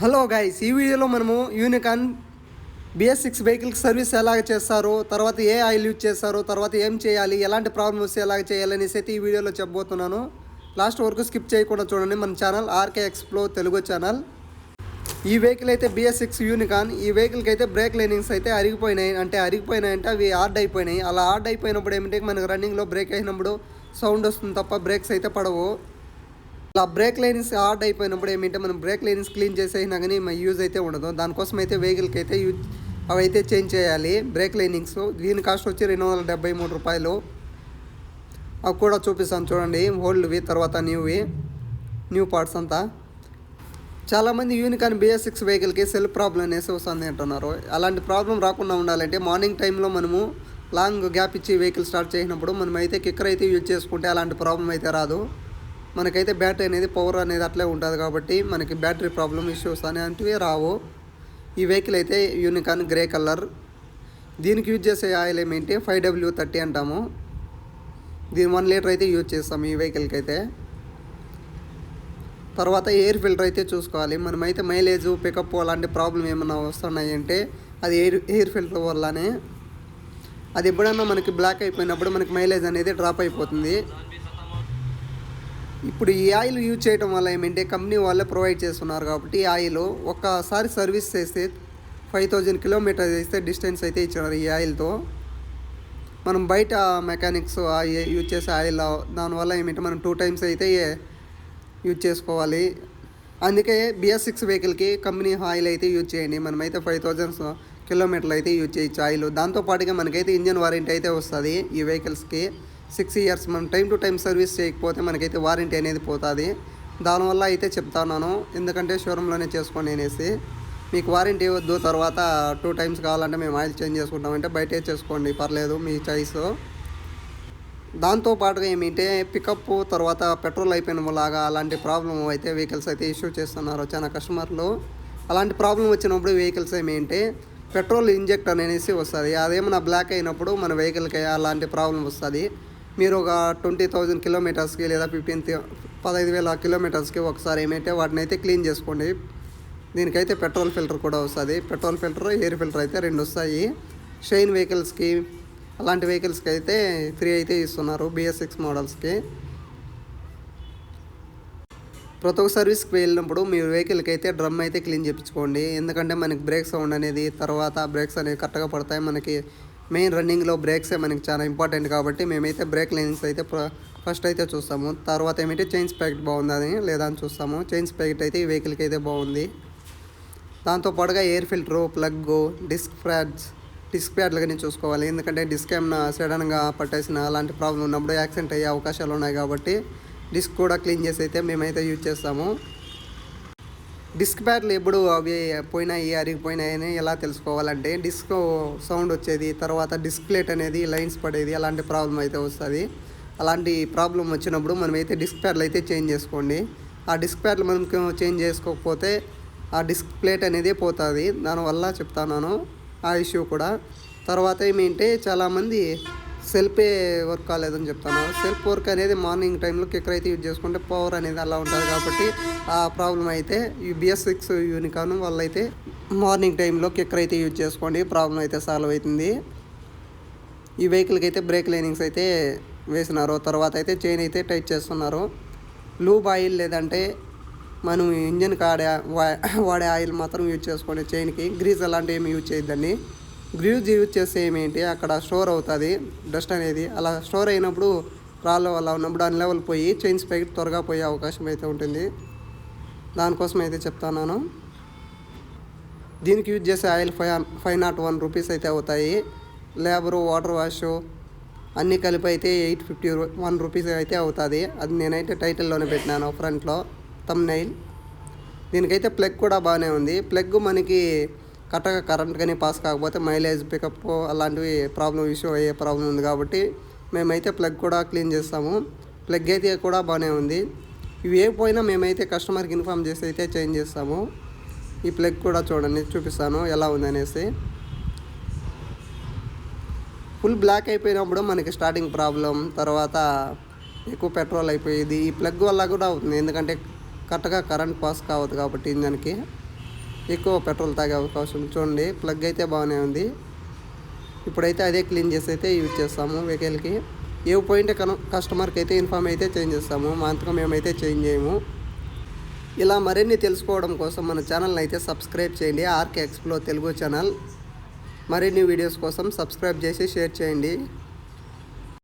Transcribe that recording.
Hello guys ఈ వీడియోలో మనము యూనికాన్ బిఎస్ సిక్స్ వెహికల్కి సర్వీస్ ఎలాగ చేస్తారు తర్వాత ఏ ఆయిల్ యూజ్ చేస్తారు తర్వాత ఏం చేయాలి ఎలాంటి ప్రాబ్లమ్ వస్తే ఎలాగ చేయాలి అనేసి అయితే ఈ వీడియోలో చెప్పబోతున్నాను. లాస్ట్ వరకు స్కిప్ చేయకుండా చూడండి మన channel RK Explo Telugu channel ఈ వెహికల్ అయితే బిఎస్ సిక్స్ యూనికాన్ ఈ వెహికల్కి అయితే బ్రేక్ లైనింగ్స్ అయితే అరిగిపోయినాయి అంటే అరిగిపోయినాయి అంటే అవి హార్డ్ అయిపోయినాయి. అలా హార్డ్ అయిపోయినప్పుడు ఏమిటి మనకు రన్నింగ్లో బ్రేక్ అయినప్పుడు సౌండ్ వస్తుంది తప్ప బ్రేక్స్ అయితే పడవు. అలా బ్రేక్ లైన్స్ హార్డ్ అయిపోయినప్పుడు ఏమిటంటే మనం బ్రేక్ లైన్స్ క్లీన్ చేసేసినా కానీ మన యూజ్ అయితే ఉండదు. దానికోసం అయితే వెహికల్కి అయితే యూజ్ అవి అయితే చేంజ్ చేయాలి. బ్రేక్ లైనింగ్స్ దీని కాస్ట్ వచ్చి రెండు వందల డెబ్బై మూడు రూపాయలు. అవి కూడా చూపిస్తాను చూడండి. ఓల్డ్వి తర్వాత న్యూవి న్యూ పార్ట్స్ అంతా. చాలామంది యూనికాన్ బిఎస్ సిక్స్ వెహికల్కి సెల్ఫ్ ప్రాబ్లం అనేసి వస్తుంది అంటున్నారు. అలాంటి ప్రాబ్లం రాకుండా ఉండాలంటే మార్నింగ్ టైంలో మనము లాంగ్ గ్యాప్ ఇచ్చి వెహికల్ స్టార్ట్ చేసినప్పుడు మనం అయితే కిక్కర్ అయితే యూజ్ చేసుకుంటే అలాంటి ప్రాబ్లం అయితే రాదు. మనకైతే బ్యాటరీ అనేది పవర్ అనేది అట్లే ఉంటుంది కాబట్టి మనకి బ్యాటరీ ప్రాబ్లం ఇష్యూస్ అనేటివి రావు. ఈ వెహికల్ అయితే యూనికాన్ గ్రే కలర్. దీనికి యూజ్ చేసే ఆయిల్ ఏమేంటి ఫైవ్ డబ్ల్యూ థర్టీ అంటాము. దీని వన్ లీటర్ అయితే యూజ్ చేస్తాం ఈ వెహికల్కి అయితే. తర్వాత ఎయిర్ ఫిల్టర్ అయితే చూసుకోవాలి. మనమైతే మైలేజ్ పికప్ అలాంటి ప్రాబ్లం ఏమైనా వస్తున్నాయి అంటే అది ఎయిర్ ఎయిర్ ఫిల్టర్ వల్లనే. అది ఎప్పుడన్నా మనకి బ్లాక్ అయిపోయినప్పుడు మనకి మైలేజ్ అనేది డ్రాప్ అయిపోతుంది. ఇప్పుడు ఈ ఆయిల్ యూజ్ చేయడం వల్ల ఏమంటే కంపెనీ వాళ్ళే ప్రొవైడ్ చేస్తున్నారు కాబట్టి ఈ ఆయిల్ ఒక్కసారి సర్వీస్ చేస్తే ఫైవ్ థౌజండ్ కిలోమీటర్స్ ఇస్తే డిస్టెన్స్ అయితే ఇచ్చినారు ఈ ఆయిల్తో. మనం బయట మెకానిక్స్ యూజ్ చేసే ఆయిల్ దానివల్ల ఏమంటే మనం టూ టైమ్స్ అయితే యూజ్ చేసుకోవాలి. అందుకే బిఎస్ సిక్స్ వెహికల్కి కంపెనీ ఆయిల్ అయితే యూజ్ చేయండి. మనమైతే ఫైవ్ థౌజండ్స్ కిలోమీటర్లు అయితే యూజ్ చేయొచ్చు ఆయిల్. దాంతోపాటుగా మనకైతే ఇంజన్ వారంటీ అయితే వస్తుంది ఈ వెహికల్స్కి. సిక్స్ ఇయర్స్ మనం టైం టు టైం సర్వీస్ చేయకపోతే మనకైతే వారంటీ అనేది పోతుంది. దానివల్ల అయితే చెప్తాను ఎందుకంటే షోరూంలోనే చేసుకోండి అనేసి మీకు వారంటీ వద్దు తర్వాత టూ టైమ్స్ కావాలంటే మేము ఆయిల్ చేంజ్ చేసుకుంటామంటే బయటే చేసుకోండి. పర్లేదు మీ చాయిస్. దాంతోపాటుగా ఏమిటంటే పికప్ తర్వాత పెట్రోల్ అయిపోయిన లాగా అలాంటి ప్రాబ్లం అయితే వెహికల్స్ అయితే ఇష్యూ చేస్తున్నారు చాలా కస్టమర్లు. అలాంటి ప్రాబ్లం వచ్చినప్పుడు వెహికల్స్ ఏమిటంటే పెట్రోల్ ఇంజెక్ట్ అనేసి వస్తుంది. అదేమన్నా బ్లాక్ అయినప్పుడు మన వెహికల్కి అలాంటి ప్రాబ్లం వస్తుంది. మీరు ఒక ట్వంటీ థౌజండ్ కిలోమీటర్స్కి లేదా ఫిఫ్టీన్ పదహైదు వేల కిలోమీటర్స్కి ఒకసారి ఏమైతే వాటిని అయితే క్లీన్ చేసుకోండి. దీనికైతే పెట్రోల్ ఫిల్టర్ కూడా వస్తుంది. పెట్రోల్ ఫిల్టర్ ఎయిర్ ఫిల్టర్ అయితే రెండు వస్తాయి. షైన్ వెహికల్స్కి అలాంటి వెహికల్స్కి అయితే ఫ్రీ అయితే ఇస్తున్నారు బిఎస్ సిక్స్ మోడల్స్కి. ప్రతి ఒక్క సర్వీస్కి వెళ్ళినప్పుడు మీ వెహికల్కి అయితే డ్రమ్ అయితే క్లీన్ చేయించుకోండి ఎందుకంటే మనకి బ్రేక్ సౌండ్ అనేది తర్వాత బ్రేక్స్ అనేవి కరెక్ట్గా పడతాయి. మనకి మెయిన్ రన్నింగ్లో బ్రేక్సే మనకి చాలా ఇంపార్టెంట్ కాబట్టి మేమైతే బ్రేక్ లైన్స్ అయితే ఫస్ట్ అయితే చూస్తాము. తర్వాత ఏమైతే చైన్స్ ప్యాకెట్ బాగుందని లేదా అని చూస్తాము. చైన్స్ ప్యాకెట్ అయితే ఈ వెహికల్కి అయితే బాగుంది. దాంతోపాటుగా ఎయిర్ ఫిల్టరు ప్లగ్ డిస్క్ ఫ్రాడ్స్ డిస్క్ ప్యాడ్లు కానీ చూసుకోవాలి. ఎందుకంటే డిస్క్ ఏమైనా సడన్గా పట్టేసిన అలాంటి ప్రాబ్లం ఉన్నప్పుడు యాక్సిడెంట్ అయ్యే అవకాశాలు ఉన్నాయి కాబట్టి డిస్క్ కూడా క్లీన్ చేసి అయితే మేమైతే యూజ్ చేస్తాము. డిస్క్ ప్యాడ్లు ఎప్పుడు అవి పోయినాయి అరిగిపోయినాయి అని ఎలా తెలుసుకోవాలంటే డిస్క్ సౌండ్ వచ్చేది తర్వాత డిస్ప్లేట్ అనేది లైన్స్ పడేది అలాంటి ప్రాబ్లం అయితే వస్తుంది. అలాంటి ప్రాబ్లం వచ్చినప్పుడు మనమైతే డిస్క్ ప్యాడ్లు అయితే చేంజ్ చేసుకోండి. ఆ డిస్క్ ప్యాడ్లు మనం చేంజ్ చేసుకోకపోతే ఆ డిస్క్ ప్లేట్ అనేది పోతుంది. దానివల్ల చెప్తాను ఆ ఇష్యూ కూడా. తర్వాత ఏమిటంటే చాలామంది సెల్ఫే వర్క్ కాలేదని చెప్తాను. సెల్ఫ్ వర్క్ అనేది మార్నింగ్ టైంలో కిక్కర్ అయితే యూజ్ చేసుకుంటే పవర్ అనేది అలా ఉంటుంది కాబట్టి ఆ ప్రాబ్లం అయితే ఈ బిఎస్ సిక్స్ యూనికాన్ అయితే మార్నింగ్ టైంలో కిక్కర్ అయితే యూజ్ చేసుకోండి. ప్రాబ్లం అయితే సాల్వ్ అవుతుంది. ఈ వెహికల్కి అయితే బ్రేక్ లైనింగ్స్ అయితే వేసినారు. తర్వాత అయితే చైన్ అయితే టైట్ చేస్తున్నారు. లూబ్ ఆయిల్ లేదంటే మనం ఇంజన్కి ఆడే వాడే ఆయిల్ మాత్రం యూజ్ చేసుకోండి చైన్కి గ్రీజ్ అలాంటివి ఏమి యూజ్ చేయొద్దండి. గ్రీజ్ యూజ్ చేస్తే ఏమేంటి? అక్కడ స్టోర్ అవుతుంది డస్ట్ అనేది. అలా స్టోర్ అయినప్పుడు రాళ్ళు అలా ఉన్నప్పుడు అన్ లెవెల్ పోయి చైన్స్ ప్యాకెట్ త్వరగా పోయే అవకాశం అయితే ఉంటుంది. దానికోసం అయితే చెప్తాను దీనికి యూజ్ చేసే oil five five not one rupees అయితే అవుతాయి. లేబరు వాటర్ వాష్ అన్నీ కలిపి అయితే ఎయిట్ ఫిఫ్టీ వన్ రూపీస్ అయితే అవుతుంది. అది నేనైతే టైటిల్లోనే పెట్టినాను ఫ్రంట్లో. తమ్ నైల్ దీనికైతే ప్లగ్ కూడా బాగానే ఉంది. ప్లగ్ మనకి కరెక్ట్గా కరెంట్ కానీ పాస్ కాకపోతే మైలేజ్ పికప్ అలాంటివి ప్రాబ్లం ఇష్యూ అయ్యే ప్రాబ్లం ఉంది కాబట్టి మేమైతే ప్లగ్ కూడా క్లీన్ చేస్తాము. ప్లగ్ అయితే కూడా బాగానే ఉంది. ఇవి ఏ పోయినా మేమైతే కస్టమర్కి ఇన్ఫామ్ చేసి అయితే చేంజ్ చేస్తాము. ఈ ప్లగ్ కూడా చూడండి చూపిస్తాను ఎలా ఉంది అనేసి. ఫుల్ బ్లాక్ అయిపోయినప్పుడు మనకి స్టార్టింగ్ ప్రాబ్లం తర్వాత ఎక్కువ పెట్రోల్ అయిపోయేది. ఈ ప్లగ్ వల్ల కూడా అవుతుంది ఎందుకంటే కరెక్ట్గా కరెంట్ పాస్ కావద్దు కాబట్టి ఇంజన్కి. ఎక్కువ పెట్రోల్ తాగే అవకాశం చూడండి ప్లగ్ అయితే బాగానే ఉంది. ఇప్పుడైతే అదే క్లీన్ చేసి అయితే యూజ్ చేస్తాము వెహికల్కి. ఏ పాయింట్ కస్టమర్కి అయితే ఇన్ఫామ్ అయితే చేంజ్ చేస్తాము. మా మేమైతే చేంజ్ చేయము. ఇలా మరిన్ని తెలుసుకోవడం కోసం మన ఛానల్ని అయితే సబ్స్క్రైబ్ చేయండి. RK Explo Telugu channel. మరిన్ని వీడియోస్ కోసం సబ్స్క్రైబ్ చేసి షేర్ చేయండి.